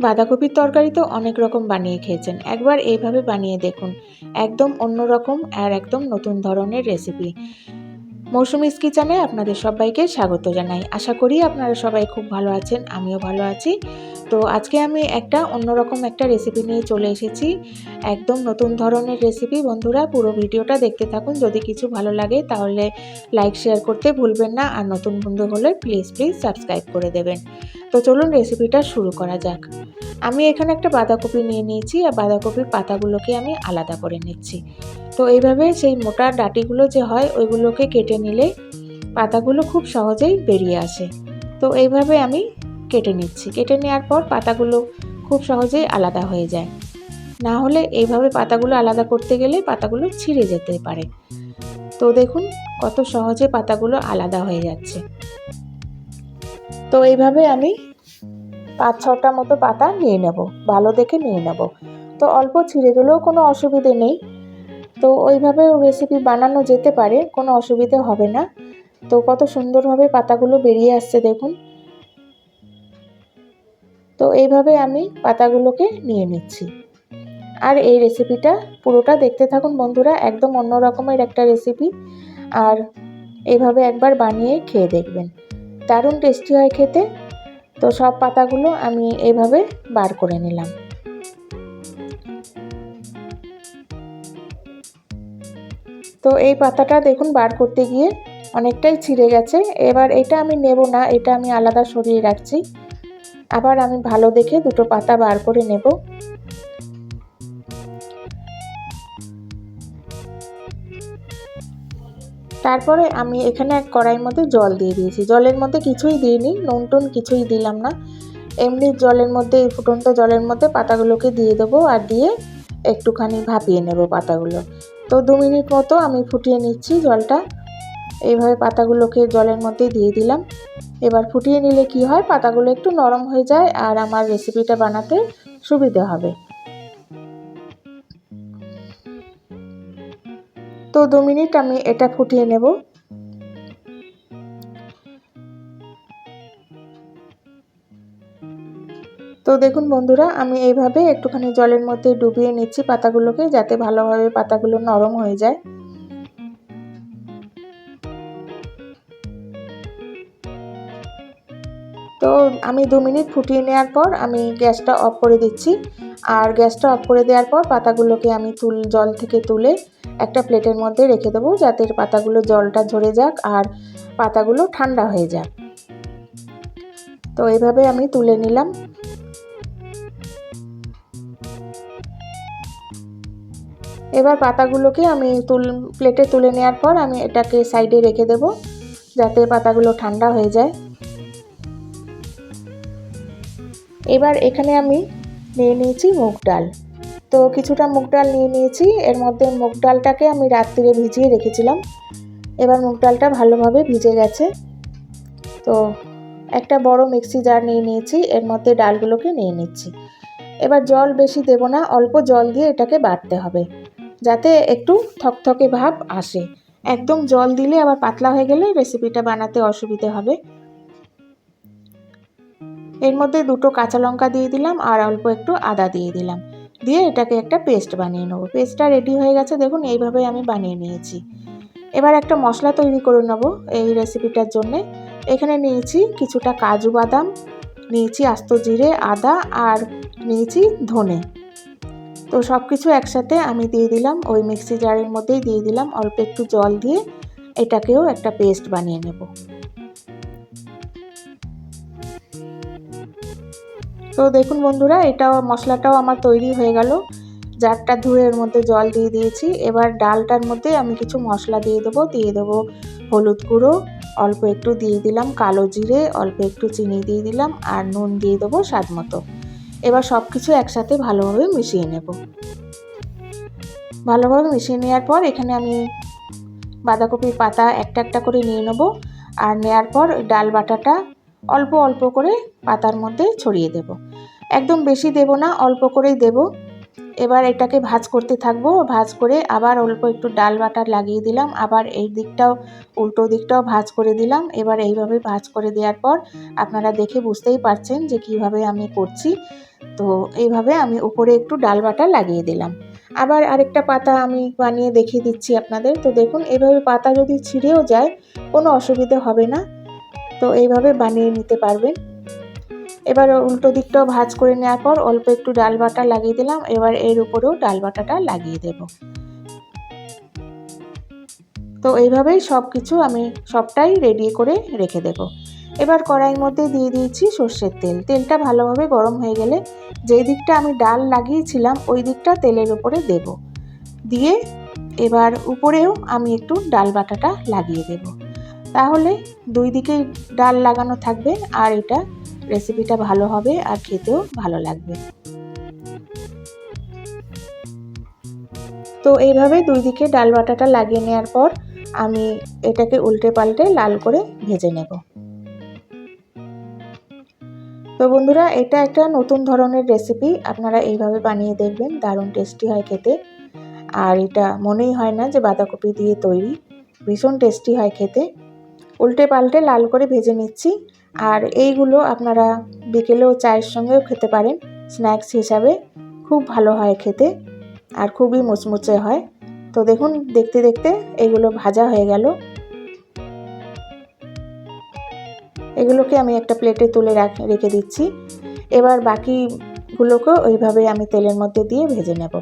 বাঁধাকপির তরকারি তো অনেক রকম বানিয়ে খেয়েছেন। একবার এইভাবে বানিয়ে দেখুন। একদম অন্যরকম আর একদম নতুন ধরনের রেসিপি মৌসুমিস কিচেনে আপনাদের সবাইকে স্বাগত জানাই। আশা করি আপনারা সবাই খুব ভালো আছেন, আমিও ভালো আছি। তো আজকে আমি একটা অন্যরকম একটা রেসিপি নিয়ে চলে এসেছি। একদম নতুন ধরনের রেসিপি বন্ধুরা, পুরো ভিডিওটা দেখতে থাকুন। যদি কিছু ভালো লাগে তাহলে লাইক শেয়ার করতে ভুলবেন না। আর নতুন বন্ধু হলে প্লিজ প্লিজ সাবস্ক্রাইব করে দেবেন। তো চলুন রেসিপিটা শুরু করা যাক। আমি এখানে একটা বাঁধাকপি নিয়ে নিয়েছি। আর বাঁধাকপির পাতাগুলোকে আমি আলাদা করে নিচ্ছি। তো এইভাবে সেই মোটা ডাটিগুলো যে হয়, ওইগুলোকে কেটে নিলে পাতাগুলো খুব সহজেই বেরিয়ে আসে। তো এইভাবে আমি কেটে নিচ্ছি। কেটে নেওয়ার পর পাতাগুলো খুব সহজেই আলাদা হয়ে যায়। না হলে এইভাবে পাতাগুলো আলাদা করতে গেলে পাতাগুলো ছিঁড়ে যেতে পারে। তো দেখুন কত সহজে পাতাগুলো আলাদা হয়ে যাচ্ছে। তো এইভাবে আমি পাঁচ ছটা মতো পাতা নিয়ে নেব। ভালো দেখে নিয়ে নেব। তো অল্প ছিঁড়ে গেলেও কোনো অসুবিধে নেই। তো ওইভাবে রেসিপি বানানো যেতে পারে, কোনো অসুবিধে হবে না। তো কত সুন্দরভাবে পাতাগুলো বেরিয়ে আসছে দেখুন। তো এইভাবে আমি পাতাগুলোকে নিয়ে নিচ্ছি। আর এই রেসিপিটা পুরোটা দেখতে থাকুন বন্ধুরা, একদম অন্য রকমের একটা রেসিপি আর এভাবে একবার বানিয়ে খেয়ে দেখবেন। দারুণ টেস্টি হয় খেতে। তো সব পাতাগুলো আমি এইভাবে বার করে নিলাম। তো এই পাতাটা দেখুন বার করতে গিয়ে অনেকটাই ছিঁড়ে গেছে। এবার এটা আমি নেব না, এটা আমি আলাদা সরিয়ে রাখছি। আবার আমি ভালো দেখে দুটো পাতা বার করে নেব। তারপরে আমি এখানে এক কড়াইয়ের মধ্যে জল দিয়ে দিয়েছি। জলের মধ্যে কিছুই দিইনি, নুন টুন কিছুই দিলাম না। এমনি জলের মধ্যে, এই ফুটন্ত জলের মধ্যে পাতাগুলোকে দিয়ে দেবো আর দিয়ে একটুখানি ভাপিয়ে নেব পাতাগুলো। তো দু মিনিট মতো আমি ফুটিয়ে নিচ্ছি জলটা। এইভাবে পাতাগুলোকে জলের মধ্যে দিয়ে দিলাম। এবার ফুটিয়ে নিলে কি হয়, পাতাগুলো একটু নরম হয়ে যায় আর আমার রেসিপিটা বানাতে সুবিধে হবে। তো দু মিনিট আমি এটা ফুটিয়ে নেব। তো দেখুন বন্ধুরা, আমি এইভাবে একটুখানি জলের মধ্যে ডুবিয়ে নিচ্ছি পাতাগুলোকে যাতে ভালোভাবে পাতাগুলো নরম হয়ে যায়। তো আমি দু মিনিট ফুটিয়ে নেওয়ার পর আমি গ্যাসটা অফ করে দিচ্ছি। আর গ্যাসটা অফ করে দেওয়ার পর পাতাগুলোকে আমি তুল, জল থেকে তুলে একটা প্লেটের মধ্যে রেখে দেবো যাতে পাতাগুলো জলটা ঝরে যাক আর পাতাগুলো ঠান্ডা হয়ে যাক। তো এইভাবে আমি তুলে নিলাম। এবার পাতাগুলোকে আমি তুল প্লেটে তুলে নেওয়ার পর আমি এটাকে সাইডে রেখে দেব, যাতে পাতাগুলো ঠান্ডা হয়ে যায়। এবার এখানে আমি নিয়ে নিয়েছি মুগ ডাল। তো কিছুটা মুগ ডাল নিয়ে নিয়েছি, এর মধ্যে মুগ ডালটাকে আমি রাত্রিরে ভিজিয়ে রেখেছিলাম। এবার মুগ ডালটা ভালোভাবে ভিজে গেছে। তো একটা বড় মিক্সি জার নিয়ে নিয়েছি, এর মধ্যে ডালগুলোকে নিয়ে নিচ্ছি। এবার জল বেশি দেব না, অল্প জল দিয়ে এটাকে বাটতে হবে। যাতে একটু থকথকে ভাব আসে। একদম জল দিলে আবার পাতলা হয়ে গেলে রেসিপিটা বানাতে অসুবিধে হবে। এর মধ্যে দুটো কাঁচা লঙ্কা দিয়ে দিলাম আর অল্প একটু আদা দিয়ে দিলাম। দিয়ে এটাকে একটা পেস্ট বানিয়ে নেব। পেস্টটা রেডি হয়ে গেছে, দেখুন এইভাবে আমি বানিয়ে নিয়েছি। এবার একটা মশলা তৈরি করে নেব এই রেসিপিটার জন্যে। এখানে নিয়েছি কিছুটা কাজু বাদাম, নিয়েছি আস্ত জিরে, আদা আর নিয়েছি ধনে। তো সব কিছু একসাথে আমি দিয়ে দিলাম। ওই মিক্সি জারের মধ্যেই দিয়ে দিলাম। অল্প একটু জল দিয়ে এটাকেও একটা পেস্ট বানিয়ে নেব। তো দেখুন বন্ধুরা, এটাও মশলাটাও আমার তৈরি হয়ে গেল। জারটা ধুয়ে এর মধ্যে জল দিয়ে দিয়েছি। এবার ডালটার মধ্যে আমি কিছু মশলা দিয়ে দেবো। দিয়ে দেবো হলুদ গুঁড়ো, অল্প একটু দিয়ে দিলাম কালো জিরে, অল্প একটু চিনি দিয়ে দিলাম, আর নুন দিয়ে দেবো স্বাদ মতো। এবার সব কিছু একসাথে ভালোভাবে মিশিয়ে নেব। ভালোভাবে মিশিয়ে নেওয়ার পর এখানে আমি বাঁধাকপির পাতা একটা একটা করে নিয়ে নেব আর নেয়ার পর ডাল বাটাটা অল্প অল্প করে পাতার মধ্যে ছড়িয়ে দেব। একদম বেশি দেব না, অল্প করেই দেব। এবার এটাকে ভাজ করতে থাকব। ভাজ করে আবার অল্প একটু ডাল বাটার লাগিয়ে দিলাম। আবার এই দিকটাও, উল্টো দিকটাও ভাজ করে দিলাম। এবার এইভাবে ভাজ করে দেওয়ার পর আপনারা দেখে বুঝতেই পারছেন যে কীভাবে আমি করছি। তো এইভাবে আমি উপরে একটু ডাল বাটা লাগিয়ে দিলাম। আবার আরেকটা পাতা আমি বানিয়ে দেখিয়ে দিচ্ছি আপনাদের। তো দেখুন, এইভাবে পাতা যদি ছিঁড়েও যায়, কোনো অসুবিধে হবে না। তো এইভাবে বানিয়ে নিতে পারবেন। এবার উল্টো দিকটাও ভাজ করে নেওয়ার পর অল্প একটু ডাল বাটা লাগিয়ে দিলাম। এবার এর উপরেও ডাল বাটাটা লাগিয়ে দেব। তো এইভাবেই সব কিছু আমি সবটাই রেডি করে রেখে দেব। এবার কড়াইয়ের মধ্যে দিয়ে দিয়েছি সর্ষের তেল। তেলটা ভালোভাবে গরম হয়ে গেলে যেই দিকটা আমি ডাল লাগিয়েছিলাম, ওই দিকটা তেলের উপরে দেব। দিয়ে এবার উপরেও আমি একটু ডাল বাটাটা লাগিয়ে দেব। তাহলে দুই দিকেই ডাল লাগানো থাকবে, আর এটা রেসিপিটা ভালো হবে আর খেতেও ভালো লাগবে। তো এইভাবে দুই দিকে ডাল বাটাটা লাগিয়ে নেওয়ার পর আমি এটাকে উল্টে পাল্টে লাল করে ভেজে নেব। তো বন্ধুরা, এটা একটা নতুন ধরনের রেসিপি। আপনারা এইভাবে বানিয়ে দেখবেন, দারুণ টেস্টি হয় খেতে। আর এটা মনেই হয় না যে বাঁধাকপি দিয়ে তৈরি। ভীষণ টেস্টি হয় খেতে। উল্টে পাল্টে লাল করে ভেজে নিচ্ছি। আর এইগুলো আপনারা বিকেলেও চায়ের সঙ্গেও খেতে পারেন। স্ন্যাক্স হিসাবে খুব ভালো হয় খেতে আর খুবই মুচমুচে হয়। তো দেখুন, দেখতে দেখতে এগুলো ভাজা হয়ে গেল। এগুলোকে আমি একটা প্লেটে তুলে রেখে দিচ্ছি। এবার বাকিগুলোকেও ওইভাবে আমি তেলের মধ্যে দিয়ে ভেজে নেব।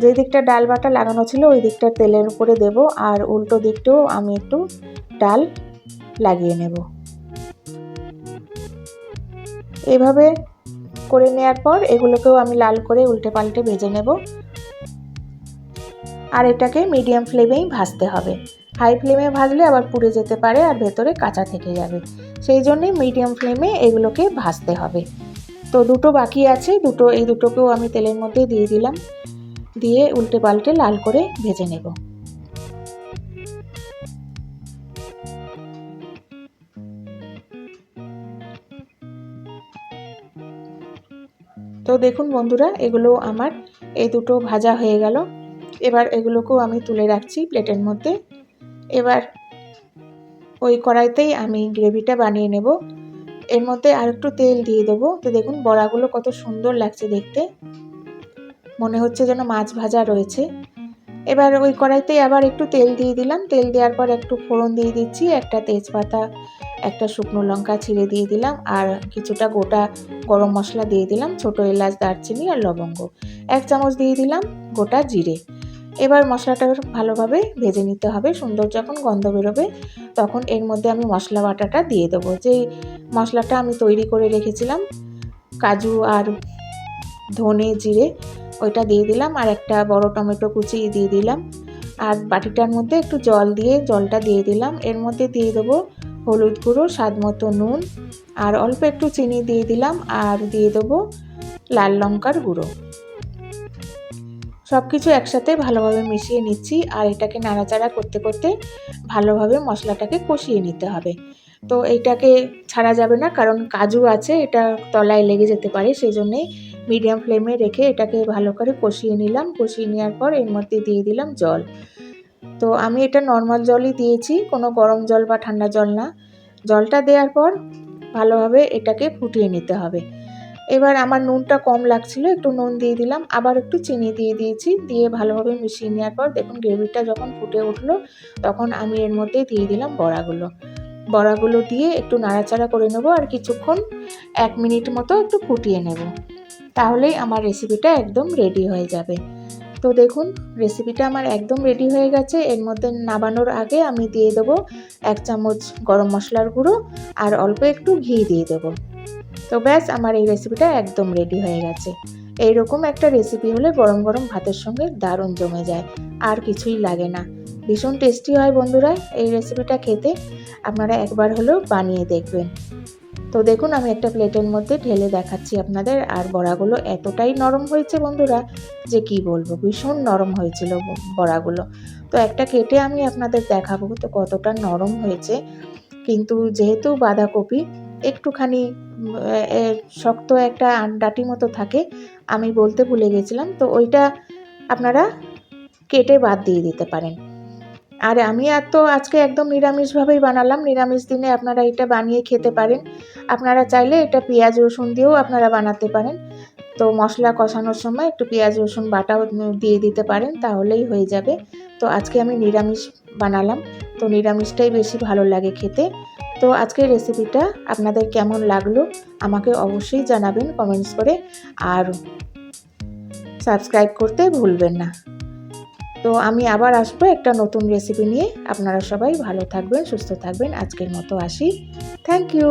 যে দিকটা ডাল বাটা লাগানো ছিল, ওই দিকটা তেলের উপরে দেব আর উল্টো দিকটাও আমি একটু ডাল লাগিয়ে নেব। এভাবে করে নেওয়ার পর এগুলোকেও আমি লাল করে উল্টে পাল্টে ভেজে নেব। আর এটাকে মিডিয়াম ফ্লেমেই ভাজতে হবে। হাই ফ্লেমে ভাজলে আবার পুড়ে যেতে পারে আর ভেতরে কাঁচা থেকে যাবে। সেই জন্যই মিডিয়াম ফ্লেমে এগুলোকে ভাজতে হবে। তো দুটো বাকি আছে, দুটো, এই দুটোকেও আমি তেলের মধ্যে দিয়ে দিলাম। দিয়ে উল্টে পাল্টে লাল করে ভেজে নেব। তো দেখুন বন্ধুরা, এগুলো আমার, এই দুটো ভাজা হয়ে গেল। এবার এগুলোকেও আমি তুলে রাখছি প্লেটের মধ্যে। এবার ওই কড়াইতেই আমি গ্রেভিটা বানিয়ে নেব। এর মধ্যে আর একটু তেল দিয়ে দেবো। তো দেখুন, বড়াগুলো কত সুন্দর লাগছে দেখতে। মনে হচ্ছে যেন মাছ ভাজা রয়েছে। এবার ওই কড়াইতেই আবার একটু তেল দিয়ে দিলাম। তেল দেওয়ার পর একটু ফোড়ন দিয়ে দিচ্ছি, একটা তেজপাতা একটা শুকনো লঙ্কা ছিঁড়ে দিয়ে দিলাম আর কিছুটা গোটা গরম মশলা দিয়ে দিলাম, ছোটো এলাচ, দারচিনি আর লবঙ্গ। এক চামচ দিয়ে দিলাম গোটা জিরে। এবার মশলাটা ভালোভাবে ভেজে নিতে হবে। সুন্দর যখন গন্ধ বেরোবে তখন এর মধ্যে আমি মশলা বাটাটা দিয়ে দেবো। যেই মশলাটা আমি তৈরি করে রেখেছিলাম, কাজু আর ধনে জিরে, ওইটা দিয়ে দিলাম আর একটা বড় টমেটো কুচি দিয়ে দিলাম। আর বাটিটার মধ্যে একটু জল দিয়ে জলটা দিয়ে দিলাম। এর মধ্যে দিয়ে দেবো হলুদ গুঁড়ো, স্বাদ মতো নুন, আর অল্প একটু চিনি দিয়ে দিলাম আর দিয়ে দেবো লাল লঙ্কার গুঁড়ো। সব কিছু একসাথে ভালোভাবে মিশিয়ে নিচ্ছি আর এটাকে নাড়াচাড়া করতে করতে ভালোভাবে মশলাটাকে কষিয়ে নিতে হবে। তো এইটাকে ছাড়া যাবে না কারণ কাজু আছে, এটা তলায় লেগে যেতে পারে সেই জন্যেই মিডিয়াম ফ্লেমে রেখে এটাকে ভালো করে কষিয়ে নিলাম। কষিয়ে নেওয়ার পর এর মধ্যে দিয়ে দিলাম জল। তো আমি এটা নর্মাল জলই দিয়েছি, কোনো গরম জল বা ঠান্ডা জল না। জলটা দেওয়ার পর ভালোভাবে এটাকে ফুটিয়ে নিতে হবে। এবার আমার নুনটা কম লাগছিল, একটু নুন দিয়ে দিলাম, আবার একটু চিনি দিয়ে দিয়েছি, দিয়ে ভালোভাবে মিশিয়ে নেওয়ার পর দেখুন গ্রেভিটা যখন ফুটে উঠল, তখন আমি এর মধ্যে দিয়ে দিলাম বড়াগুলো। বড়াগুলো দিয়ে একটু নাড়াচাড়া করে নেব আর কিছুক্ষণ এক মিনিট মতো একটু ফুটিয়ে নেব। তাহলেই আমার রেসিপিটা একদম রেডি হয়ে যাবে। তো দেখুন রেসিপিটা আমার একদম রেডি হয়ে গেছে। এর মধ্যে নাবানোর আগে আমি দিয়ে দেবো এক চামচ গরম মশলার গুঁড়ো আর অল্প একটু ঘি দিয়ে দেবো। তো ব্যাস, আমার এই রেসিপিটা একদম রেডি হয়ে গেছে। এইরকম একটা রেসিপি হলে গরম গরম ভাতের সঙ্গে দারুণ জমে যায়, আর কিছুই লাগে না। ভীষণ টেস্টি হয় বন্ধুরা এই রেসিপিটা খেতে। আপনারা একবার হলেও বানিয়ে দেখবেন। তো দেখুন, আমি একটা প্লেটের মধ্যে ঢেলে দেখাচ্ছি আপনাদের, আর বড়াগুলো এতটাই নরম হয়েছে বন্ধুরা যে কি বলব, ভীষণ নরম হয়েছিল বড়াগুলো। তো একটা কেটে আমি আপনাদের দেখাবো তো কতটা নরম হয়েছে। কিন্তু যেহেতু বাঁধাকপি, একটুখানি শক্ত একটা ডাটি মতো থাকে, আমি বলতে ভুলে গেছিলাম, তো ওইটা আপনারা কেটে বাদ দিয়ে দিতে পারেন। আর আমি আর তো আজকে একদম নিরামিষভাবেই বানালাম। নিরামিষ দিনে আপনারা এটা বানিয়ে খেতে পারেন। আপনারা চাইলে এটা পেঁয়াজ রসুন দিয়েও আপনারা বানাতে পারেন। তো মশলা কষানোর সময় একটু পেঁয়াজ রসুন বাটাও দিয়ে দিতে পারেন, তাহলেই হয়ে যাবে। তো আজকে আমি নিরামিষ বানালাম। তো নিরামিষটাই বেশি ভালো লাগে খেতে। তো আজকের রেসিপিটা আপনাদের কেমন লাগল আমাকে অবশ্যই জানাবেন কমেন্টস করে। আর সাবস্ক্রাইব করতে ভুলবেন না। তো আমি আবার আসব একটা নতুন রেসিপি নিয়ে। আপনারা সবাই ভালো থাকবেন, সুস্থ থাকবেন। আজকের মতো আসি। Thank you